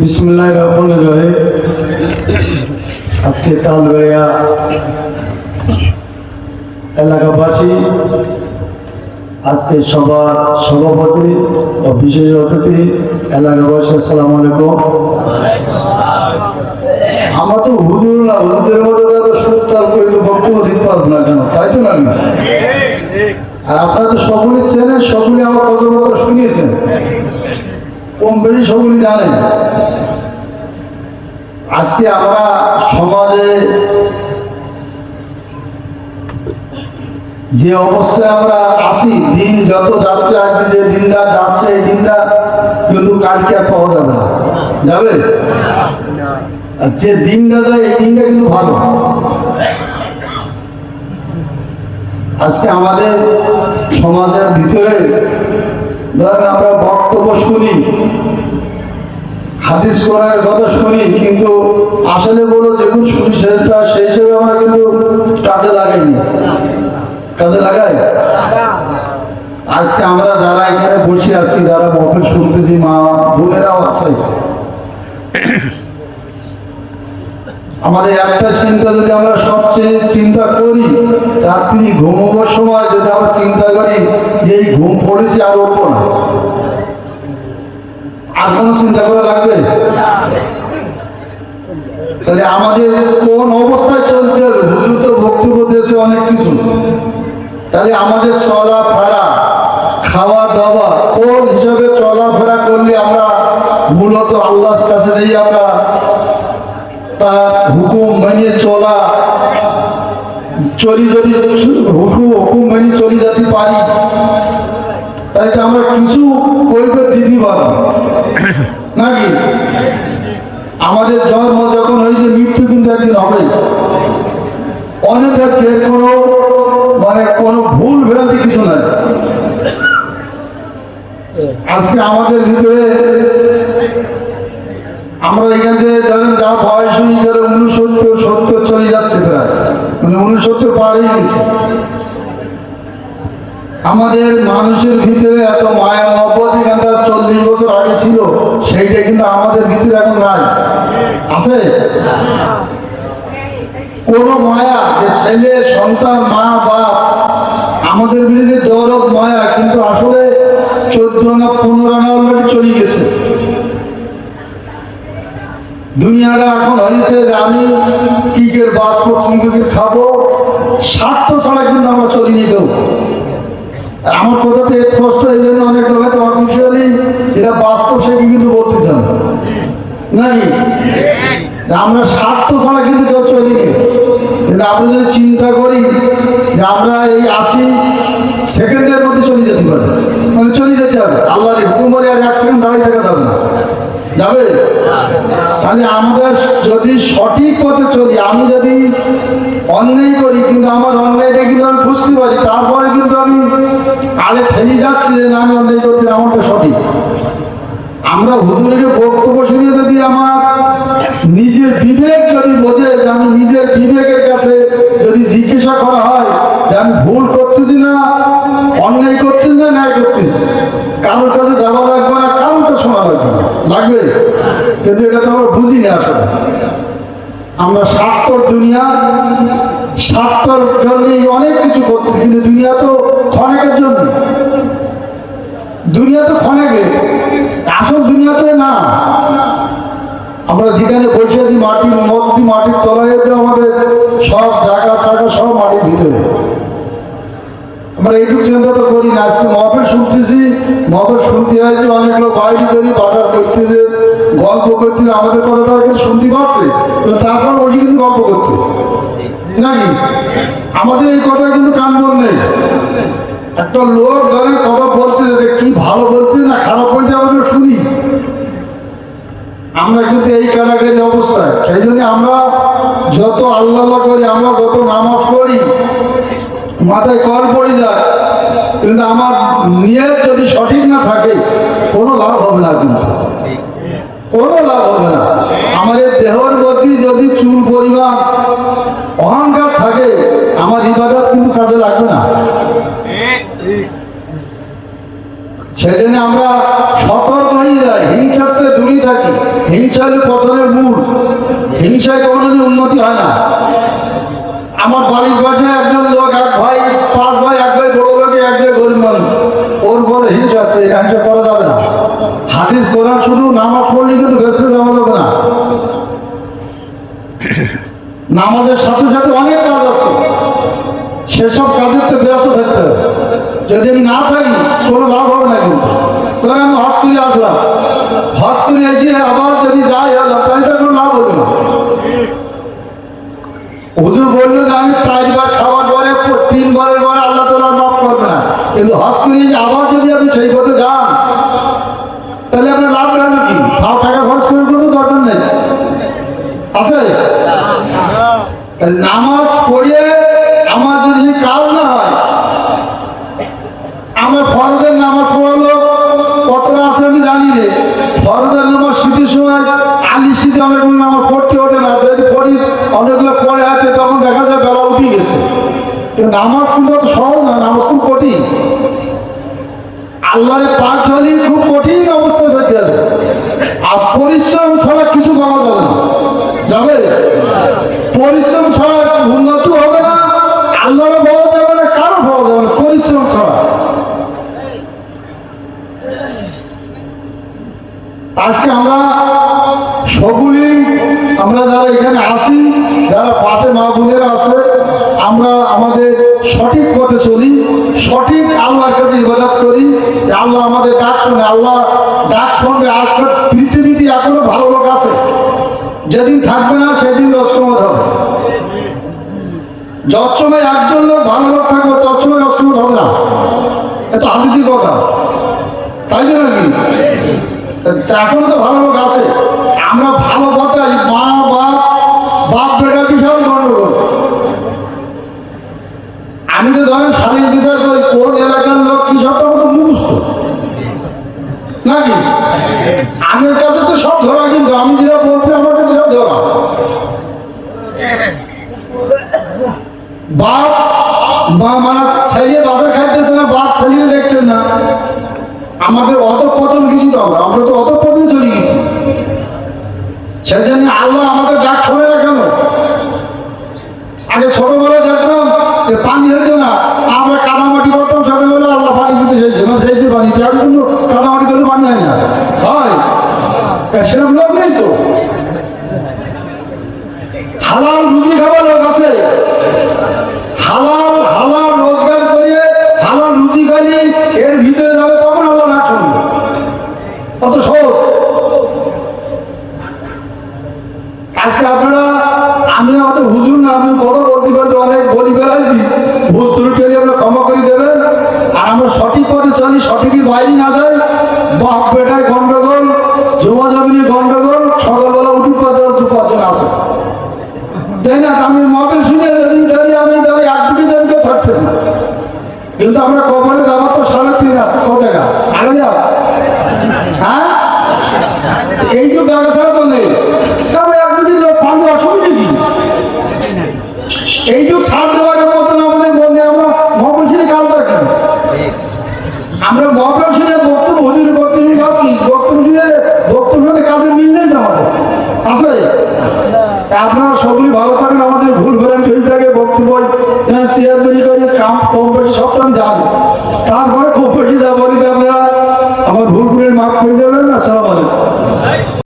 বিসমুল্লাহ রহমান রহিম। আজকে তালবেড়িয়া এলাকাবাসী, আজকে সবার সভাপতি ও বিশেষ অতিথি, এলাকাবাসী, আসসালামু আলাইকুম। আমরা তো হুজুর না হুজুরের মধ্যে তো সুতার করে তো বক্তব্য দিতে পারব না কেন? তাই তো না আর আপনারা তো সকলেই চেনেন সকলে আমার কত কথা শুনিয়েছেন। কম বেশি সকলে জানেন। আজকে আমরা সমাজে যে অবস্থায় আমরা আছি, দিন যত যাচ্ছে, আজকে যে দিনটা যাচ্ছে, এই দিনটা কিন্তু কালকে আর পাওয়া যাবে না। যাবে? যে দিনটা যায়, এই দিনটা কিন্তু ভালো। আজকে আমাদের সমাজের ভিতরে আমরা বক্তব্য শুনি, হাদিস কোরআনের কথা শুনি, কিন্তু আসলে বলো যেগুলো শুনি সেটা সেই হিসেবে আমরা কিন্তু কাজে লাগাইনি। কাজে লাগাই? আজকে আমরা যারা এখানে বসে আছি, যারা মফিল শুনতেছি, মা বোনেরাও আছে। আমাদের একটা চিন্তা যদি আমরা সবচেয়ে চিন্তা করি রাত্রি ঘুমোবার সময় যদি আমরা চিন্তা করি যে এই ঘুম পড়েছে আর উঠবো না, আর কোনো চিন্তা করা লাগবে? তাহলে আমাদের কোন অবস্থায় হবে? হুজুর তো বক্তব্য দিয়েছে অনেক কিছু। তাহলে আমাদের চলাফেরা খাওয়া দাওয়া, কোন হিসাবে চলাফেরা করলে আমরা মূলত আল্লাহর কাছে যেই আমরা? তার হুকুম মানিয়ে চলা চলি যদি হুকুম হুকুম মানিয়ে চলি যেতে পারি তাই তো আমরা কিছু কইবে দিতে পারব নাকি? আমাদের জন্ম যখন হয়েছে, মৃত্যু কিন্তু একদিন হবে। অনেকের কোনো মানে কোনো ভুল ভ্রান্তি কিছু নাই। আজকে আমাদের ভিতরে আমরা এখান থেকে ধরেন যা বয়স হয়ে ধরে উনসত্তর সত্তর চলে যাচ্ছে প্রায়। মানে উনসত্তর পার হয়ে গেছে। আমাদের মানুষের ভিতরে এত মায়া মহব্বত এখান থেকে চল্লিশ বছর আগে ছিল, সেইটা কিন্তু আমাদের ভিতরে এখন নাই। আছে? কোন মায়া যে ছেলে, সন্তান, মা, বাপ, আমাদের বিরুদ্ধে দরদ মায়া কিন্তু আসলে চোদ্দ না পনেরো আনা অলরেডি চলে গেছে। দুনিয়াটা এখন হয়েছে যে আমি কিকের বাঁচবো কিকের খাব। স্বার্থ ছাড়া কিন্তু আমরা চলিনি কেউ। আর আমার কথাতে স্পষ্ট এই জন্য অনেক লোক হয়তো অফিসিয়ালি যেটা বাস্তব সে কিন্তু বলতেছেন নাকি? যে আমরা স্বার্থ ছাড়া কিন্তু কেউ চলি নি। কিন্তু আমরা যদি চিন্তা করি যে আমরা এই আশি সেকেন্ডের মধ্যে চলে যেতে পারি। মানে চলে যেতে হবে। আল্লাহর হুকুম বলে আর এক সেকেন্ড দাঁড়িয়ে থাকা যাবে না। যাবে? তাহলে আমাদের যদি সঠিক পথে চলি, আমি যদি অন্যায় করি, কিন্তু আমার অন্যায়টা কিন্তু আমি বুঝতে পারি, তারপরে কিন্তু আমি আরে ঠেলে যাচ্ছি যে না, আমি অন্যায় করতে আমারটা সঠিক। আমরা হুজুরকে বক্তব্য শুনে যদি আমার নিজের বিবেক যদি বোঝে, যে আমি নিজের বিবেকের কাছে যদি জিজ্ঞাসা করা হয় যে আমি ভুল করতেছি না, অন্যায় করতেছি না, ন্যায় করতেছি, কারোর কাছে যাওয়া লাগবে না কারোরটা শোনা লাগবে? কিন্তু এটা তো আমরা বুঝি না আসলে। আমরা স্বার্থর দুনিয়া, স্বার্থর জন্য অনেক কিছু করতেছি, কিন্তু দুনিয়া তো ক্ষণেকের জন্য। দুনিয়া তো ক্ষণেকে। আসল দুনিয়াতে না। আমরা যেখানে বসে আছি মাটির মধ্যে মাটির তলায় তো আমাদের সব জায়গা টাকা সব মাটির ভিতরে। আমরা এইটুকু চিন্তা তো করি না, আজকে মহফিল শুনতেছি, মহফিল শুনতে হয়েছে, অনেক লোক বাইরে করি বাজার করতেছে, গল্প করতেছে, আমাদের কথা তারা শুনতে পাচ্ছে। তারপর ওই কিন্তু গল্প করতে নাকি? আমাদের এই কথা কিন্তু কান মন নেই। একটা লোক ধরেন কথা বলতে যে কি ভালো বলতে না খারাপ বলতে আমরা শুনি। আমরা কিন্তু এই কারাগারি অবস্থায়। সেই জন্য আমরা যত আল্লাহ করি, আমরা যত নামাজ পড়ি মাথায় কল পড়ে যায়। কিন্তু আমার নিয়ত যদি সঠিক না থাকে, কোনো লাভ হবে না কিন্তু। কোনো লাভ হবে না। আমাদের দেহর মধ্যে যদি চুল পরিমাণ অহংকার থাকে, আমার ইবাদত কিন্তু কাজে লাগবে না। সেজন্য আমরা সতর্ক হয়ে যাই। হিংসাতে দূরে থাকি। হিংসা হলে পতনের মূল। হিংসায় কখনোদিন উন্নতি হয় না। আমার বাড়ির নামাজের সাথে সাথে অনেক কাজ আছে। সেসব কাজের তো বিরত থাকতে যদি আমি না থাকি, কোনো লাভ হবে না কিন্তু। ধর আমি হজ করে আসলাম। হজ করে এসে আবার যদি যাই এলাম তাহলে তো কোনো লাভ হবে না। হুজুর বলল যে, আমি চারবার খাওয়ার পরে, তিনবারের পরে আল্লাহ তোলা মাফ করবে না। কিন্তু হজ করে আবার যদি আমি সেই পথে নামাজ কিন্তু অত সহজ না, নামাজ খুব কঠিন। আল্লাহরে পাঠ হলে খুব কঠিন অবস্থায় যেতে হবে। আর পরিশ্রম ছাড়া কিছু পাওয়া যাবে না। যাবে? পরিশ্রম ছাড়া উন্নতি হবে না আল্লাহরও পাওয়া যাবে না, কারও পাওয়া যাবে না, পরিশ্রম ছাড়া। আজকে আমরা সবগুলি আমরা যারা এখানে আসি, যারা পাশে মা বোনেরা আছে আমরা আমাদের সঠিক পথে চলি, সঠিক আল্লাহর কাছে ইবাদত করি, যে আল্লাহ আমাদের ডাক শুনে, আল্লাহ ডাক শুনবে আজকাল পৃথিবীতে এখনও ভালো লোক আছে? যেদিন থাকবে না, সেদিন রসকমত হবে। যৎসময় একজন লোক ভালো লোক থাকবে, তৎসময় রসকমত হবে না। এটা হাদিসের কথা। তাই তো নাকি এখন তো ভালো লোক আছে। আমরা ভালো কথাই বাপ বা মানে ছেলে বাপের খাইতেছে না, বাপ ছেলে দেখছে না। আমাদের অত পতন গেছি তো আমরা আমরা তো অত পতন চলে গেছি। সেই জন্য আল্লাহ আমাদের ডাক শোনে না কেন? আগে ছোটবেলায় দেখতাম যে পানি হতো না, আমরা কাদামাটি করতাম ছোটবেলায় আল্লাহ পানি দিতে চাইছে, না চাইছে পানি। এখন কিন্তু কাদামাটি করলে পানি হয় না। হয়। সেরকম লোক নেই তো। হালাল রুজি খাবার লোক আছে। হালাল হালাল রোজগার করে হালাল রুজি খালি এর ভিতরে যাবে তখন আল্লাহ না শুনবে কত সহজ। আজকে আপনারা, আমি আমাদের হুজুর না, আমি কত বলতে পারি অনেক বলি বেড়াইছি। ভুল ত্রুটি হলে ক্ষমা করে দেবেন। আর আমরা সঠিক পথে চলি, সঠিকই বাইরে না যায় বাপ বক্তব্য বক্তব্য ভালো থাকেন, আমাদের ভুল ভ্রান্তি হয়ে থাকে, বক্তব্য চেয়ারম্যানই করে, কাম কম বেশি, সব আমি জানি। তারপরে খুব বেশি যা আমার ভুল ভুলের মাফ করে দেবেন না? আলাইকুম।